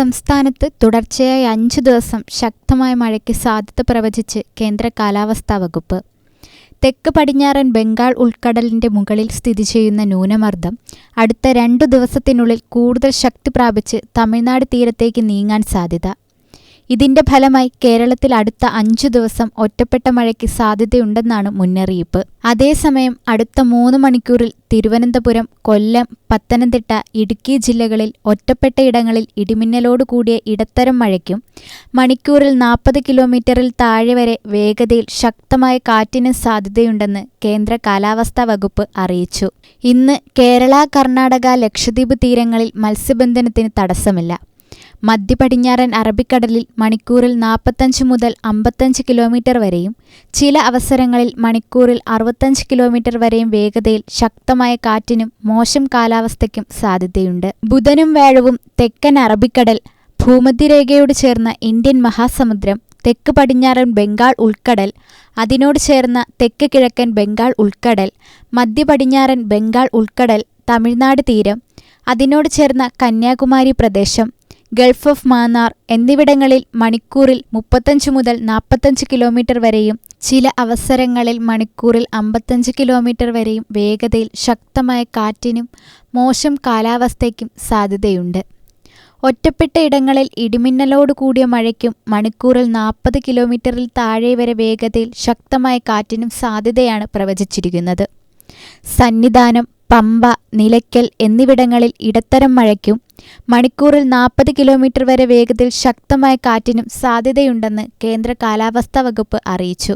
സംസ്ഥാനത്ത് തുടർച്ചയായി അഞ്ചു ദിവസം ശക്തമായ മഴയ്ക്ക് സാധ്യത പ്രവചിച്ച് കേന്ദ്ര കാലാവസ്ഥാ വകുപ്പ്. തെക്ക് പടിഞ്ഞാറൻ ബംഗാൾ ഉൾക്കടലിന്റെ മുകളിൽ സ്ഥിതി ചെയ്യുന്ന ന്യൂനമർദ്ദം അടുത്ത രണ്ടു ദിവസത്തിനുള്ളിൽ കൂടുതൽ ശക്തി പ്രാപിച്ച് തമിഴ്നാട് തീരത്തേക്ക് നീങ്ങാൻ സാധ്യത. ഇതിന്റെ ഫലമായി കേരളത്തിൽ അടുത്ത അഞ്ചു ദിവസം ഒറ്റപ്പെട്ട മഴയ്ക്ക് സാധ്യതയുണ്ടെന്നാണ് മുന്നറിയിപ്പ്. അതേസമയം അടുത്ത മൂന്ന് മണിക്കൂറിൽ തിരുവനന്തപുരം കൊല്ലം പത്തനംതിട്ട ഇടുക്കി ജില്ലകളിൽ ഒറ്റപ്പെട്ട ഇടങ്ങളിൽ ഇടിമിന്നലോട് കൂടിയ ഇടത്തരം മഴയ്ക്കും മണിക്കൂറിൽ നാൽപ്പത് കിലോമീറ്ററിൽ താഴെ വരെ വേഗതയിൽ ശക്തമായ കാറ്റിന് സാധ്യതയുണ്ടെന്ന് കേന്ദ്ര കാലാവസ്ഥാ വകുപ്പ് അറിയിച്ചു. ഇന്ന് കേരള കർണാടക ലക്ഷദ്വീപ് തീരങ്ങളിൽ മത്സ്യബന്ധനത്തിന് തടസ്സമില്ല. മധ്യപടിഞ്ഞാറൻ അറബിക്കടലിൽ മണിക്കൂറിൽ നാൽപ്പത്തഞ്ച് മുതൽ അമ്പത്തഞ്ച് കിലോമീറ്റർ വരെയും ചില അവസരങ്ങളിൽ മണിക്കൂറിൽ അറുപത്തഞ്ച് കിലോമീറ്റർ വരെയും വേഗതയിൽ ശക്തമായ കാറ്റിനും മോശം കാലാവസ്ഥയ്ക്കും സാധ്യതയുണ്ട്. ബുധനും വ്യാഴവും തെക്കൻ അറബിക്കടൽ ഭൂമധ്യരേഖയോട് ചേർന്ന ഇന്ത്യൻ മഹാസമുദ്രം തെക്ക് പടിഞ്ഞാറൻ ബംഗാൾ ഉൾക്കടൽ അതിനോട് ചേർന്ന തെക്ക് കിഴക്കൻ ബംഗാൾ ഉൾക്കടൽ മധ്യ പടിഞ്ഞാറൻ ബംഗാൾ ഉൾക്കടൽ തമിഴ്നാട് തീരം അതിനോട് ചേർന്ന കന്യാകുമാരി പ്രദേശം ഗൾഫ് ഓഫ് മാന്നാർ എന്നിവിടങ്ങളിൽ മണിക്കൂറിൽ മുപ്പത്തഞ്ച് മുതൽ നാൽപ്പത്തഞ്ച് കിലോമീറ്റർ വരെയും ചില അവസരങ്ങളിൽ മണിക്കൂറിൽ അമ്പത്തഞ്ച് കിലോമീറ്റർ വരെയും വേഗതയിൽ ശക്തമായ കാറ്റിനും മോശം കാലാവസ്ഥയ്ക്കും സാധ്യതയുണ്ട്. ഒറ്റപ്പെട്ട ഇടങ്ങളിൽ ഇടിമിന്നലോട് കൂടിയ മഴയ്ക്കും മണിക്കൂറിൽ നാൽപ്പത് കിലോമീറ്ററിൽ താഴെ വരെ വേഗതയിൽ ശക്തമായ കാറ്റിനും സാധ്യതയാണ് പ്രവചിച്ചിരിക്കുന്നത്. സന്നിധാനം പമ്പ നിലയ്ക്കൽ എന്നിവിടങ്ങളിൽ ഇടത്തരം മഴയ്ക്കും മണിക്കൂറിൽ നാൽപ്പത് കിലോമീറ്റർ വരെ വേഗതയിൽ ശക്തമായ കാറ്റിനും സാധ്യതയുണ്ടെന്ന് കേന്ദ്ര കാലാവസ്ഥാ വകുപ്പ് അറിയിച്ചു.